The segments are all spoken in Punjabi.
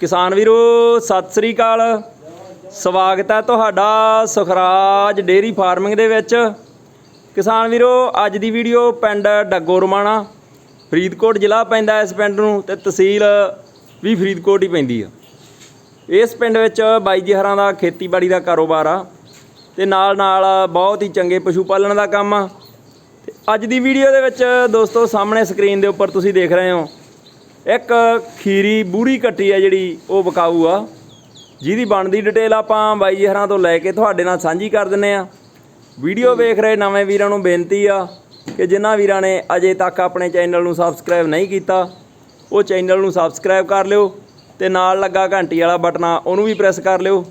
ਕਿਸਾਨ ਵੀਰੋ, ਸਤਿ ਸ੍ਰੀ ਅਕਾਲ। ਸਵਾਗਤ ਹੈ ਤੁਹਾਡਾ ਸੁਖਰਾਜ ਡੇਰੀ ਫਾਰਮਿੰਗ ਦੇ ਵਿੱਚ। ਕਿਸਾਨ ਵੀਰੋ, ਅੱਜ ਦੀ ਵੀਡੀਓ ਪਿੰਡ ਡੱਗੋ ਰਮਾਣਾ, ਫਰੀਦਕੋਟ ਜ਼ਿਲ੍ਹਾ ਪੈਂਦਾ ਇਸ ਪਿੰਡ ਨੂੰ ਤੇ ਤਹਿਸੀਲ ਵੀ ਫਰੀਦਕੋਟ ਹੀ ਪੈਂਦੀ ਆ। ਇਸ ਪਿੰਡ ਵਿੱਚ ਬਾਈ ਜੀ ਹਰਾਂ ਦਾ ਖੇਤੀਬਾੜੀ ਦਾ ਕਾਰੋਬਾਰ ਆ ਤੇ ਨਾਲ ਨਾਲ ਬਹੁਤ ਹੀ ਚੰਗੇ ਪਸ਼ੂ ਪਾਲਣ ਦਾ ਕੰਮ ਆ। ਤੇ ਅੱਜ ਦੀ ਵੀਡੀਓ ਦੇ ਵਿੱਚ ਦੋਸਤੋ, ਸਾਹਮਣੇ ਸਕਰੀਨ ਦੇ ਉੱਪਰ ਤੁਸੀਂ ਦੇਖ ਰਹੇ ਹੋ ਇੱਕ ਖੀਰੀ ਬੂੜੀ ਕੱਟੀ ਆ ਜਿਹੜੀ ਉਹ ਬਕਾਊ ਆ। ਜਿਹਦੀ ਬਣਦੀ ਡਿਟੇਲ ਆਪਾਂ ਬਾਈ ਜੀ ਹਰਾਂ ਤੋਂ ਲੈ ਕੇ ਤੁਹਾਡੇ ਨਾਲ ਸਾਂਝੀ ਕਰ ਦਿੰਨੇ ਆ। ਵੀਡੀਓ ਵੇਖ ਰਹੇ ਨਵੇਂ ਵੀਰਾਂ ਨੂੰ ਬੇਨਤੀ ਆ ਕਿ ਜਿਨ੍ਹਾਂ ਵੀਰਾਂ ਨੇ ਅਜੇ ਤੱਕ ਆਪਣੇ ਚੈਨਲ ਨੂੰ ਸਬਸਕ੍ਰਾਈਬ ਨਹੀਂ ਕੀਤਾ, ਉਹ ਚੈਨਲ ਨੂੰ ਸਬਸਕ੍ਰਾਈਬ ਕਰ ਲਿਓ ਤੇ ਨਾਲ ਲੱਗਾ ਘੰਟੀ ਵਾਲਾ ਬਟਨ ਆ, ਉਹਨੂੰ ਵੀ ਪ੍ਰੈਸ ਕਰ ਲਿਓ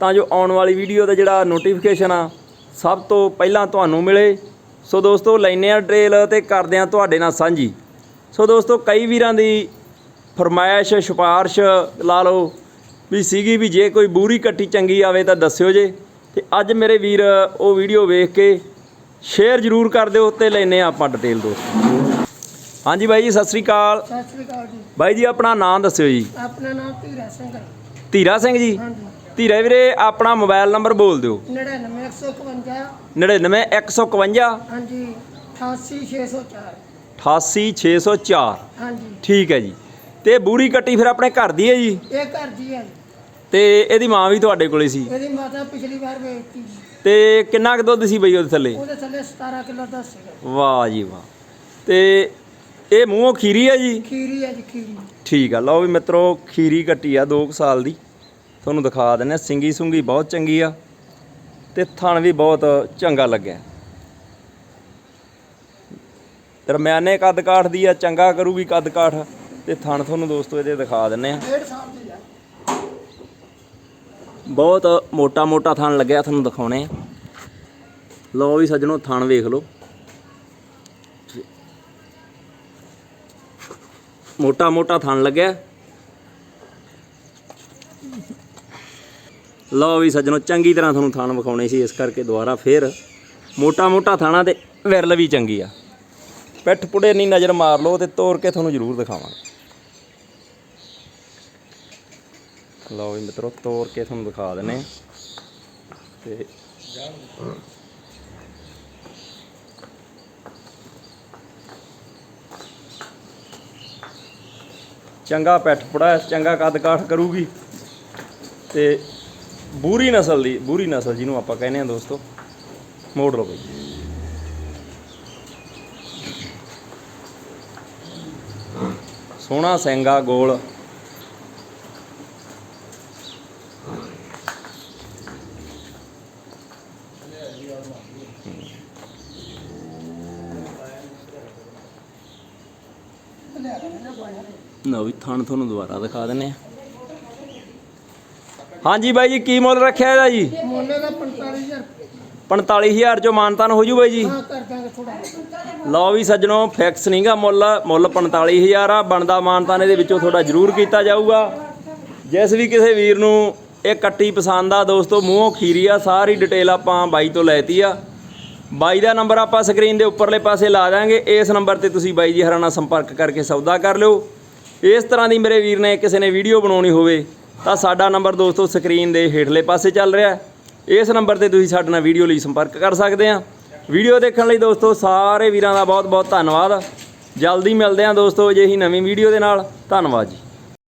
ਤਾਂ ਜੋ ਆਉਣ ਵਾਲੀ ਵੀਡੀਓ ਦਾ ਜਿਹੜਾ ਨੋਟੀਫਿਕੇਸ਼ਨ ਆ, ਸਭ ਤੋਂ ਪਹਿਲਾਂ ਤੁਹਾਨੂੰ ਮਿਲੇ। ਸੋ ਦੋਸਤੋ ਲੈਨੇ ਆ ਡਿਟੇਲ ਤੇ ਕਰਦੇ ਆ ਤੁਹਾਡੇ ਨਾਲ ਸਾਂਝੀ। ਸੋ ਦੋਸਤੋ ਕਈ ਵੀਰਾਂ ਦੀ ਫਰਮਾਇਸ਼ ਸਿਫਾਰਿਸ਼ ਲਾ ਲਓ ਵੀ ਸੀਗੀ ਵੀ ਜੇ ਕੋਈ ਬੂਰੀ ਕੱਟੀ ਚੰਗੀ ਆਵੇ ਤਾਂ ਦੱਸਿਓ ਜੇ। ਤੇ ਅੱਜ ਮੇਰੇ ਵੀਰ ਉਹ ਵੀਡੀਓ ਵੇਖ ਕੇ ਸ਼ੇਅਰ ਜ਼ਰੂਰ ਕਰ ਦਿਓ ਤੇ ਲੈਨੇ ਆ ਆਪਾਂ ਡਿਟੇਲ ਦੋਸਤੋ। ਹਾਂਜੀ ਬਾਈ ਜੀ ਸਤਿ ਸ੍ਰੀ ਅਕਾਲ। ਸਤਿ ਸ੍ਰੀ ਅਕਾਲ ਜੀ। ਬਾਈ ਜੀ ਆਪਣਾ ਨਾਮ ਦੱਸਿਓ ਜੀ। ਆਪਣਾ ਨਾਮ ਧੀਰਾ ਸਿੰਘ ਹੈ। ਧੀਰਾ ਸਿੰਘ ਜੀ? ਹਾਂਜੀ। ਧੀਰਾ ਵੀਰੇ ਆਪਣਾ ਮੋਬਾਈਲ ਨੰਬਰ ਬੋਲ ਦਿਓ। 99151 99151 ਹਾਂਜੀ 88604 88604 ਹਾਂਜੀ। ਠੀਕ ਹੈ ਜੀ। ਤੇ ਬੂਰੀ ਕੱਟੀ ਫਿਰ ਆਪਣੇ ਘਰ ਦੀ ਹੈ ਜੀ? ਇਹ ਘਰ ਦੀ ਹੈ। ਤੇ ਇਹਦੀ ਮਾਂ ਵੀ ਤੁਹਾਡੇ ਕੋਲੇ ਸੀ? ਇਹਦੀ ਮਾਤਾ ਪਿਛਲੀ ਵਾਰ ਵੇਚਤੀ। ਤੇ ਕਿੰਨਾ ਕੁ ਦੁੱਧ ਸੀ ਬਈ ਉਹਦੇ ਥੱਲੇ? ਉਹਦੇ ਥੱਲੇ 17 ਕਿਲੋ ਦਾ ਸੀਗਾ। ਵਾਹ ਜੀ ਵਾਹ। ਤੇ ਇਹ ਮੂੰਹੋਂ ਖੀਰੀ ਹੈ ਜੀ? ਖੀਰੀ ਹੈ ਜੀ ਖੀਰੀ। ਠੀਕ ਆ ਲਓ ਵੀ ਮਿੱਤਰੋ ਖੀਰੀ ਕੱਟੀ ਆ 2 ਸਾਲ ਦੀ। ਤੁਹਾਨੂੰ ਦਿਖਾ ਦਿੰਨੇ ਸਿੰਗੀ ਸੁੰਗੀ ਬਹੁਤ ਚੰਗੀ ਆ। ਤੇ ਥਣ ਵੀ ਬਹੁਤ ਚੰਗਾ ਲੱਗਿਆ। ਦਰਮਿਆਨੇ ਕੱਦ ਕਾਠ ਦੀ ਆ ਚੰਗਾ ਕਰੂਗੀ ਕੱਦ ਕਾਠ ਤੇ ਥਣ ਤੁਹਾਨੂੰ ਦੋਸਤੋ ਇਹਦੇ ਦਿਖਾ ਦਿੰਨੇ ਆ। ਡੇਢ ਸਾਲ ਦੀ ਹੈ ਬਹੁਤ ਮੋਟਾ ਮੋਟਾ ਥਣ ਲੱਗਿਆ ਤੁਹਾਨੂੰ ਦਿਖਾਉਣੇ ਆ। ਲਓ ਵੀ ਸੱਜਣੋ ਥਣ ਵੇਖ ਲਓ। ਮੋਟਾ ਮੋਟਾ ਥਣ ਲੱਗਿਆ। ਲਓ ਵੀ ਸੱਜਣੋ ਚੰਗੀ ਤਰ੍ਹਾਂ ਤੁਹਾਨੂੰ ਥਣ ਵਿਖਾਉਣੇ ਸੀ ਇਸ ਕਰਕੇ ਦੁਬਾਰਾ ਫੇਰ ਮੋਟਾ ਮੋਟਾ ਥਾਣਾ ਤੇ ਵਿਰਲ ਵੀ ਚੰਗੀ ਆ। ਪਿੱਠ ਪੁੜੇ ਨਹੀਂ ਨਜ਼ਰ ਮਾਰ ਲਓ ਤੇ ਤੋੜ ਕੇ ਤੁਹਾਨੂੰ ਜ਼ਰੂਰ ਦਿਖਾਵਾਂਗੇ। ਲਓ ਜੀ ਮਿੱਤਰੋ ਤੋੜ ਕੇ ਤੁਹਾਨੂੰ ਦਿਖਾ ਦਿੰਨੇ ਆ ਤੇ ਚੰਗਾ ਪਿੱਠ ਪੁੜਾ ਚੰਗਾ ਕੱਦ ਕਾਠ ਕਰੂਗੀ। ਤੇ ਬੂਰੀ ਨਸਲ ਦੀ, ਬੂਰੀ ਨਸਲ ਜਿਹਨੂੰ ਆਪਾਂ ਕਹਿੰਦੇ ਆ ਦੋਸਤੋ, ਮੋੜ ਲਓ ਬਈ। ਸੋਹਣਾ ਸੈਂਗਾ ਗੋਲ। ਨਾ ਵੀ, ਥਣ ਤੁਹਾਨੂੰ ਦੁਬਾਰਾ ਦਿਖਾ ਦਿੰਨੇ ਆ ਹਾਂਜੀ ਬਾਈ ਜੀ, ਕੀ ਮੁੱਲ ਰੱਖਿਆ ਇਹਦਾ ਜੀ? ਮੁੱਲ ਦਾ 45000 45000 ਚੋਂ ਮਾਨਤਾਨ ਹੋ ਜੂ ਬਾਈ ਜੀ। ਹਾਂ ਕਰ ਦਾਂਗੇ ਥੋੜਾ ਲਓ ਵੀ ਸੱਜਣੋ ਫਿਕਸ ਨਹੀਂਗਾ ਮੁੱਲ ਮੁੱਲ 45000 ਆ ਬਣਦਾ ਮਾਨਤਾਨ ਇਹਦੇ ਵਿੱਚੋਂ ਤੁਹਾਡਾ ਜ਼ਰੂਰ ਕੀਤਾ ਜਾਊਗਾ। ਜਿਸ ਵੀ ਕਿਸੇ ਵੀਰ ਨੂੰ ਇਹ ਕੱਟੀ ਪਸੰਦ ਆ ਦੋਸਤੋ ਮੂੰਹੋਂ ਖੀਰੀ ਆ ਸਾਰੀ ਡਿਟੇਲ ਆਪਾਂ ਬਾਈ ਤੋਂ ਲੈਤੀ ਆ। ਬਾਈ ਦਾ ਨੰਬਰ ਆਪਾਂ ਸਕਰੀਨ ਦੇ ਉੱਪਰਲੇ ਪਾਸੇ ਲਾ ਦਾਂਗੇ। ਇਸ ਨੰਬਰ ਤੇ ਤੁਸੀਂ ਬਾਈ ਜੀ ਹਰਾਂ ਨਾਲ ਸੰਪਰਕ ਕਰਕੇ ਸੌਦਾ ਕਰ ਲਿਓ। ਇਸ ਤਰ੍ਹਾਂ ਦੀ ਮੇਰੇ ਵੀਰ ਨੇ ਕਿਸੇ ਨੇ ਵੀਡੀਓ ਬਣਾਉਣੀ ਹੋਵੇ ਤਾਂ ਸਾਡਾ ਨੰਬਰ ਦੋਸਤੋ ਸਕਰੀਨ ਦੇ ਹੇਠਲੇ ਪਾਸੇ ਚੱਲ ਰਿਹਾ। ਹੈ। ਇਸ ਨੰਬਰ ਤੇ ਤੁਸੀਂ ਸਾਡੇ ਨਾਲ ਵੀਡੀਓ ਲਈ ਸੰਪਰਕ ਕਰ ਸਕਦੇ ਆ। ਵੀਡੀਓ ਦੇਖਣ ਲਈ ਦੋਸਤੋ ਸਾਰੇ ਵੀਰਾਂ ਦਾ ਬਹੁਤ ਬਹੁਤ ਧੰਨਵਾਦ। ਜਲਦੀ ਮਿਲਦੇ ਆ ਦੋਸਤੋ ਅਜਿਹੀ ਨਵੀਂ ਵੀਡੀਓ ਦੇ ਨਾਲ। ਧੰਨਵਾਦ ਜੀ।